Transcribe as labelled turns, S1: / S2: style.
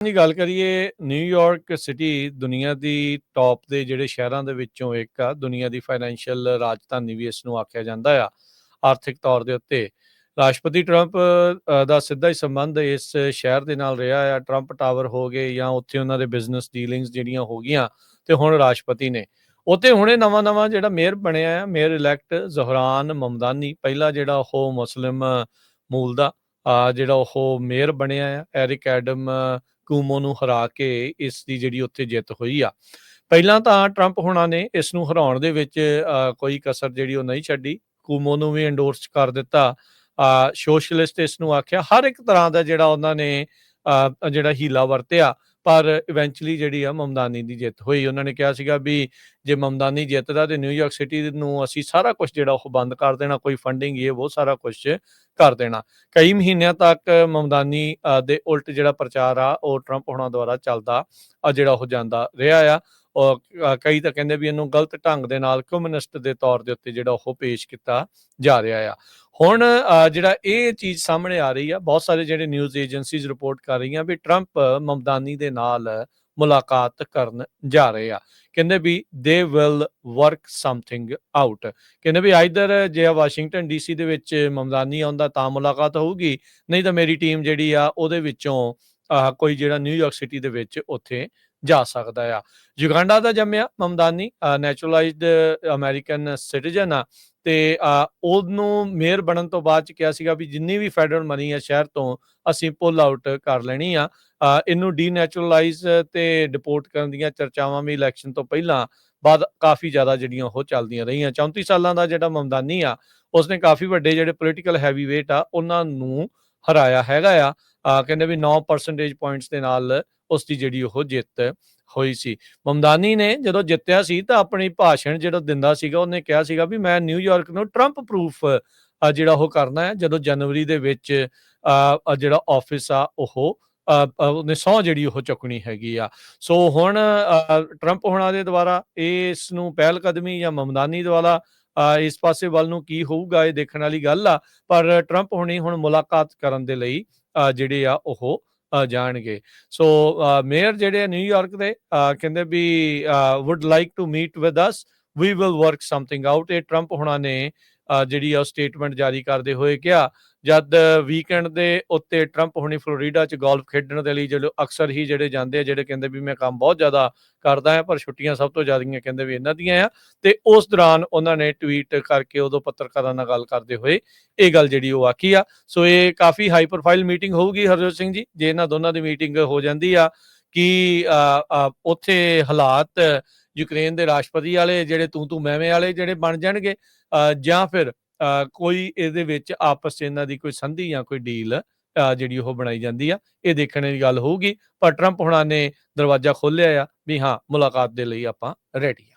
S1: ਦੀ ਗੱਲ ਕਰੀਏ New York city ਦੁਨੀਆ ਦੀ ਟੌਪ ਦੇ ਜਿਹੜੇ ਸ਼ਹਿਰਾਂ ਦੇ ਵਿੱਚੋਂ ਇੱਕ ਆ, ਦੁਨੀਆ ਦੀ ਫਾਈਨੈਂਸ਼ੀਅਲ ਰਾਜਧਾਨੀ ਵੀ ਇਸ ਨੂੰ ਆਖਿਆ ਜਾਂਦਾ ਆ, ਆਰਥਿਕ ਤੌਰ ਦੇ ਉੱਤੇ। ਰਾਸ਼ਟਰਪਤੀ ਟਰੰਪ ਦਾ ਸਿੱਧਾ ਹੀ ਸੰਬੰਧ ਇਸ ਸ਼ਹਿਰ ਦੇ ਨਾਲ ਰਿਹਾ ਆ ਟਰੰਪ ਟਾਵਰ ਹੋ ਗਏ ਜਾਂ ਉੱਥੇ ਉਹਨਾਂ ਦੇ ਬਿਜ਼ਨਸ ਡੀਲਿੰਗਸ ਜਿਹੜੀਆਂ ਹੋ ਗਈਆਂ ਤੇ ਹੁਣ ਰਾਸ਼ਟਰਪਤੀ ਨੇ। ਉੱਥੇ ਹੁਣੇ ਨਵਾਂ ਨਵਾਂ ਜਿਹੜਾ ਮੇਅਰ ਬਣਿਆ ਆ, ਮੇਅਰ ਇਲੈਕਟ ਜ਼ਹਰਾਨ ਮਮਦਾਨੀ, ਪਹਿਲਾ ਜਿਹੜਾ ਉਹ ਮੁਸਲਿਮ ਮੂਲ ਦਾ ਜਿਹੜਾ ਉਹ ਮੇਅਰ ਬਣਿਆ ਆ ਐਰਿਕ ਐਡਮ ਕੂਮੋ ਨੂੰ ਹਰਾ ਕੇ ਇਸ ਦੀ ਜਿਹੜੀ ਉੱਥੇ ਜਿੱਤ ਹੋਈ ਆ। ਪਹਿਲਾਂ ਤਾਂ ਟਰੰਪ ਹੋਣਾ ਨੇ ਇਸ ਨੂੰ ਹਰਾਉਣ ਦੇ ਵਿੱਚ ਕੋਈ ਕਸਰ ਜਿਹੜੀ ਉਹ ਨਹੀਂ ਛੱਡੀ। ਕੂਮੋ ਨੂੰ ਵੀ ਐਂਡੋਰਸ ਕਰ ਦਿੱਤਾ। ਸੋਸ਼ਲਿਸਟ ਇਸ ਨੂੰ ਆਖਿਆ। ਹਰ ਇੱਕ ਤਰ੍ਹਾਂ ਦਾ ਜਿਹੜਾ ਉਹਨਾਂ ਨੇ ਅ, ਜਿਹੜਾ ਹੀਲਾ ਵਰਤਿਆ। ਪਰ ਇਵੈਂਚੁਅਲੀ ਜਿਹੜੀ ਆ ਮਮਦਾਨੀ ਦੀ ਜਿੱਤ ਹੋਈ। ਉਹਨਾਂ ਨੇ ਕਿਹਾ ਸੀਗਾ ਵੀ ਜੇ ਮਮਦਾਨੀ ਜਿੱਤਦਾ ਤੇ ਨਿਊਯਾਰਕ ਸਿਟੀ ਨੂੰ ਅਸੀਂ ਸਾਰਾ ਕੁਝ ਜਿਹੜਾ ਉਹ ਬੰਦ ਕਰ ਦੇਣਾ, ਕੋਈ ਫੰਡਿੰਗ ਇਹ ਉਹ ਸਾਰਾ ਕੁਝ ਕਰ ਦੇਣਾ। ਕਈ ਮਹੀਨਿਆਂ ਤੱਕ ਮਮਦਾਨੀ ਦੇ ਉਲਟ ਜਿਹੜਾ ਪ੍ਰਚਾਰ ਆ, ਉਹ ਟਰੰਪ ਹੋਣਾ ਦੁਆਰਾ ਚੱਲਦਾ ਆ ਜਿਹੜਾ ਉਹ ਜਾਂਦਾ ਰਿਹਾ ਆ। ਔਰ ਕਈ ਤਾਂ ਕਹਿੰਦੇ ਵੀ ਇਹਨੂੰ ਗਲਤ ਢੰਗ ਦੇ ਨਾਲ ਕਮਿਊਨਿਸਟ ਦੇ ਤੌਰ ਦੇ ਉੱਤੇ ਜਿਹੜਾ ਉਹ ਪੇਸ਼ ਕੀਤਾ ਜਾ ਰਿਹਾ ਆ। ਹੁਣ ਜਿਹੜਾ ਇਹ ਚੀਜ਼ ਸਾਹਮਣੇ ਆ ਰਹੀ ਆ, ਬਹੁਤ ਸਾਰੇ ਜਿਹੜੇ ਨਿਊਜ਼ ਏਜੰਸੀਜ਼ ਰਿਪੋਰਟ ਕਰ ਰਹੀਆਂ ਵੀ ਟਰੰਪ ਮਮਦਾਨੀ ਦੇ ਨਾਲ ਮੁਲਾਕਾਤ ਕਰਨ ਜਾ ਰਹੇ ਆ। ਕਹਿੰਦੇ ਵੀ they will work something out ਕਹਿੰਦੇ ਵੀ ਆਈਦਰ ਜੇ ਵਾਸ਼ਿੰਗਟਨ ਡੀਸੀ ਦੇ ਵਿੱਚ ਮਮਦਾਨੀ ਆਉਂਦਾ ਤਾਂ ਮੁਲਾਕਾਤ ਹੋਊਗੀ, ਨਹੀਂ ਤਾਂ ਮੇਰੀ ਟੀਮ ਜਿਹੜੀ ਆ ਉਹਦੇ ਵਿੱਚੋਂ ਆਹ ਕੋਈ ਜਿਹੜਾ ਨਿਊਯਾਰਕ ਸਿਟੀ ਦੇ ਵਿੱਚ ਉੱਥੇ ਜਾ ਸਕਦਾ ਆ। ਯੁਗਾਂਡਾ ਦਾ ਜੰਮਿਆ ਮਮਦਾਨੀ ਨੈਚੁਰਲਾਈਜ਼ਡ ਅਮਰੀਕਨ ਸਿਟੀਜ਼ਨ ਆ ਤੇ ਉਹਨੂੰ ਮੇਅਰ ਬਣਨ ਤੋਂ ਬਾਅਦ ਚ ਕਿਹਾ ਸੀਗਾ ਵੀ ਜਿੰਨੀ ਵੀ ਫੈਡਰਲ ਮਨੀ ਆ ਸ਼ਹਿਰ ਤੋਂ ਅਸੀਂ ਪੁੱਲ ਆਊਟ ਕਰ ਲੈਣੀ ਆ। ਇਹਨੂੰ ਡੀਨੈਚੁਰਲਾਈਜ਼ ਤੇ ਡਿਪੋਰਟ ਕਰਨ ਦੀਆਂ ਚਰਚਾਵਾਂ ਵੀ ਇਲੈਕਸ਼ਨ ਤੋਂ ਪਹਿਲਾਂ ਬਾਅਦ ਕਾਫੀ ਜ਼ਿਆਦਾ ਜਿਹੜੀਆਂ ਉਹ ਚੱਲਦੀਆਂ ਰਹੀਆਂ। 34 ਸਾਲਾਂ ਦਾ ਜਿਹੜਾ ਮਮਦਾਨੀ ਆ, ਉਸਨੇ ਕਾਫੀ ਵੱਡੇ ਜਿਹੜੇ ਪੋਲੀਟੀਕਲ ਹੈਵੀ ਵੇਟ ਆ, ਉਹਨਾਂ ਨੂੰ ਹਰਾਇਆ ਹੈਗਾ ਆ। ਕਹਿੰਦੇ ਵੀ 9 ਪਰਸੈਂਟੇਜ ਪੁਆਇੰਟਸ ਦੇ ਨਾਲ ਉਸ ਦੀ ਜਿਹੜੀ ਉਹ ਜਿੱਤ ਹੋਈ ਸੀ। ਮਮਦਾਨੀ ਨੇ ਜਦੋਂ ਜਿੱਤਿਆ ਸੀ ਤਾਂ ਆਪਣੀ ਭਾਸ਼ਣ ਜਿਹੜਾ ਦਿੰਦਾ ਸੀਗਾ, ਉਹਨੇ ਕਿਹਾ ਸੀਗਾ ਵੀ ਮੈਂ ਨਿਊਯਾਰਕ ਨੂੰ ਟਰੰਪ ਪ੍ਰੂਫ ਜਿਹੜਾ ਉਹ ਕਰਨਾ ਹੈ। ਜਦੋਂ ਜਨਵਰੀ ਦੇ ਵਿੱਚ ਜਿਹੜਾ ਆਫਿਸ ਆ, ਉਹ ਉਹਨੇ ਸਹੁੰ ਜਿਹੜੀ ਉਹ ਚੁੱਕਣੀ ਹੈਗੀ ਆ। ਸੋ ਹੁਣ ਟਰੰਪ ਹੋਣਾ ਦੇ ਦੁਆਰਾ, ਇਸ ਨੂੰ ਪਹਿਲ ਕਦਮੀ ਜਾਂ ਮਮਦਾਨੀ ਦੁਆਰਾ ਇਸ ਪਾਸੇ ਵੱਲ ਨੂੰ ਕੀ ਹੋਊਗਾ, ਇਹ ਦੇਖਣ ਵਾਲੀ ਗੱਲ ਆ। ਪਰ ਟਰੰਪ ਹੁਣੀ ਹੁਣ ਮੁਲਾਕਾਤ ਕਰਨ ਦੇ ਲਈ ਜਿਹੜੇ ਆ ਉਹ ਜਾਣਗੇ। ਸੋ ਮੇਅਰ ਜਿਹੜੇ ਆ ਨਿਊਯਾਰਕ ਦੇ ਅ, ਕਹਿੰਦੇ we would like to meet with us we will work something out ਇਹ ਟਰੰਪ ਹੁਣਾਂ ਨੇ ਜਿਹੜੀ ਆ ਸਟੇਟਮੈਂਟ ਜਾਰੀ ਕਰਦੇ ਹੋਏ ਕਿਹਾ, ਜਦ ਵੀਕਐਂਡ ਦੇ ਉੱਤੇ ਟਰੰਪ ਹੁਣੀ ਫਲੋਰੀਡਾ ਚ ਗੋਲਫ ਖੇਡਣ ਦੇ ਲਈ ਜਿਹੜੇ ਅਕਸਰ ਹੀ ਜਿਹੜੇ ਜਾਂਦੇ ਆ, ਜਿਹੜੇ ਕਹਿੰਦੇ ਵੀ ਮੈਂ ਕੰਮ ਬਹੁਤ ਜ਼ਿਆਦਾ ਕਰਦਾ ਹਾਂ, ਪਰ ਛੁੱਟੀਆਂ ਸਭ ਤੋਂ ਜ਼ਿਆਦੀਆਂ ਕਹਿੰਦੇ ਵੀ ਇਹਨਾਂ ਦੀਆਂ ਆ। ਤੇ ਉਸ ਦੌਰਾਨ ਉਹਨਾਂ ਨੇ ਟਵੀਟ ਕਰਕੇ ਉਦੋਂ ਪੱਤਰਕਾਰਾਂ ਨਾਲ ਗੱਲ ਕਰਦੇ ਹੋਏ ਇਹ ਗੱਲ ਜਿਹੜੀ ਉਹ ਆਖੀ ਆ। ਸੋ ਇਹ ਕਾਫੀ ਹਾਈ ਪ੍ਰੋਫਾਈਲ ਮੀਟਿੰਗ ਹੋਊਗੀ ਹਰਜੋਤ ਸਿੰਘ ਜੀ, ਜੇ ਇਹਨਾਂ ਦੋਨਾਂ ਦੀ ਮੀਟਿੰਗ ਹੋ ਜਾਂਦੀ ਆ, ਕਿ ਉੱਥੇ ਹਾਲਾਤ ਯੂਕਰੇਨ ਦੇ ਰਾਸ਼ਟਰਪਤੀ ਵਾਲੇ, ਜਿਹੜੇ ਤੂੰ ਤੂੰ ਮੈਵੇਂ ਵਾਲੇ ਜਿਹੜੇ ਬਣ ਜਾਣਗੇ ਜਾਂ ਫਿਰ ਕੋਈ ਇਹਦੇ ਵਿੱਚ ਆਪਸ 'ਚ ਇਹਨਾਂ ਦੀ ਕੋਈ ਸੰਧੀ ਜਾਂ ਕੋਈ ਡੀਲ ਜਿਹੜੀ ਉਹ ਬਣਾਈ ਜਾਂਦੀ ਆ, ਇਹ ਦੇਖਣ ਦੀ ਗੱਲ ਹੋਊਗੀ, ਪਰ ਟਰੰਪ ਹੁਣਾਂ ਨੇ ਦਰਵਾਜ਼ਾ ਖੋਲ੍ਹਿਆ ਆ ਵੀ ਹਾਂ, ਮੁਲਾਕਾਤ ਦੇ ਲਈ ਆਪਾਂ ਰੈਡੀ